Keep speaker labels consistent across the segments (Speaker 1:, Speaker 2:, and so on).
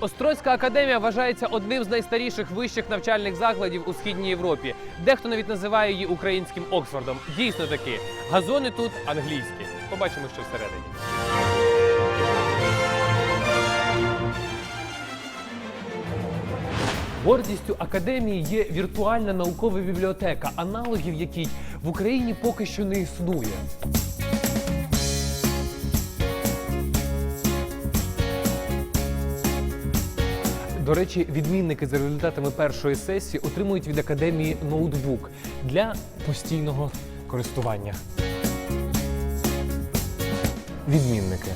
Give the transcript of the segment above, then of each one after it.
Speaker 1: Острозька академія вважається одним з найстаріших вищих навчальних закладів у східній Європі. Дехто навіть називає її українським Оксфордом. Дійсно таки, газони тут англійські. Побачимо, що всередині. Гордістю академії є віртуальна наукова бібліотека, аналогів якій в Україні поки що не існує. До речі, відмінники за результатами першої сесії отримують від академії ноутбук для постійного користування. Відмінники.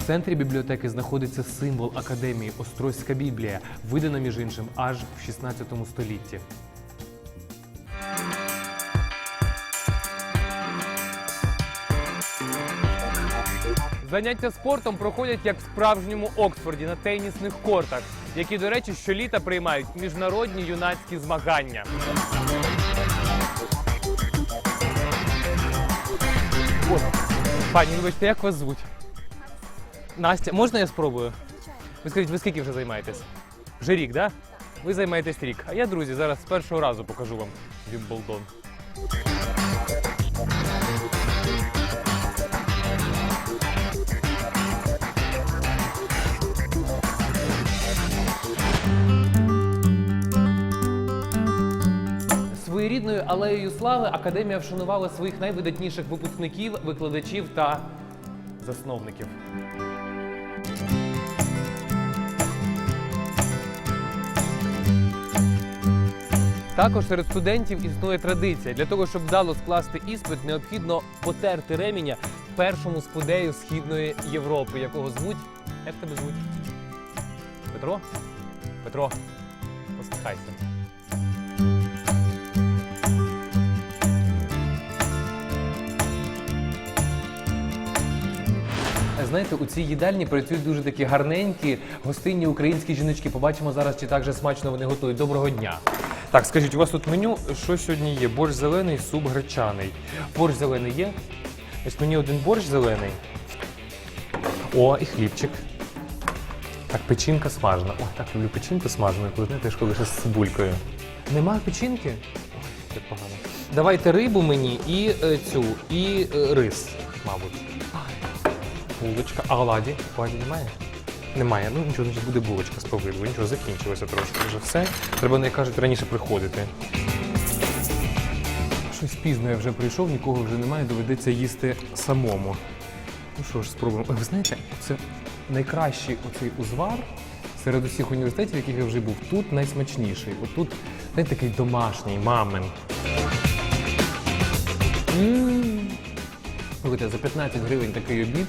Speaker 1: В центрі бібліотеки знаходиться символ академії Острозька Біблія, видана між іншим аж в 16 столітті. Заняття спортом проходять як в справжньому Оксфорді на тенісних кортах, які, до речі, щоліта приймають міжнародні юнацькі змагання. О, Пані, вибачте, як вас звуть? Настя, можна я спробую? Ви скажіть, ви скільки вже займаєтесь? Вже рік, так? Да? Ви займаєтесь рік. А я, друзі, зараз з першого разу покажу вам Вімблдон. Своєрідною алеєю слави академія вшанувала своїх найвидатніших випускників, викладачів та засновників. Також серед студентів існує традиція. Для того, щоб вдало скласти іспит, необхідно потерти ременя першому спудею Східної Європи, якого звуть. Як тебе звуть? Петро? Петро, посміхайся. Знаєте, у цій їдальні працюють дуже такі гарненькі гостинні українські жіночки. Побачимо зараз, чи так же смачно вони готують. Доброго дня. Так, скажіть, у вас тут меню що сьогодні є? Борщ зелений, суп гречаний. Борщ зелений є? Ось мені один борщ зелений. О, і хлібчик. Так, печінка смажена. Ой, так люблю печінку смажену, коли знаєте, коли ще з цибулькою. Нема печінки? Ой, як погано. Давайте рибу мені і е, цю, і е, рис, мабуть. Булочка. А оладі? Оладі немає? Немає. Ну нічого, значить буде булочка з повидлу. Нічого, закінчилося трошки вже все. Треба, як кажуть, раніше приходити. Щось пізно я вже прийшов, нікого вже немає, доведеться їсти самому. Ну що ж, спробуємо. Ви знаєте, це найкращий оцей узвар серед усіх університетів, яких я вже був. Тут найсмачніший. От тут, знаєте, такий домашній, мамин. Слухайте, за 15 гривень такий обід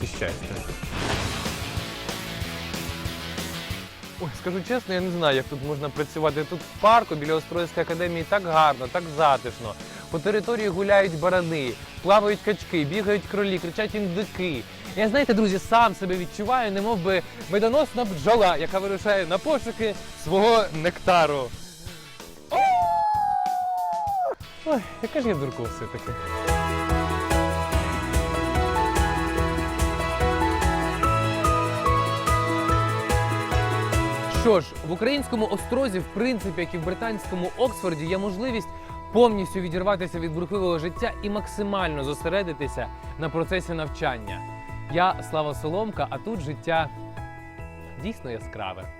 Speaker 1: це щастя. Ой, скажу чесно, я не знаю, як тут можна працювати. Тут в парку біля Острозької академії так гарно, так затишно. По території гуляють барани, плавають качки, бігають кролі, кричать індики. Я знаєте, друзі, сам себе відчуваю, немов би медоносна бджола, яка вирушає на пошуки свого нектару. Ой, яка ж я дурко все-таки. Що ж, в українському острозі, в принципі, як і в британському Оксфорді, є можливість повністю відірватися від бурхливого життя і максимально зосередитися на процесі навчання. Я Слава Соломка, а тут життя дійсно яскраве.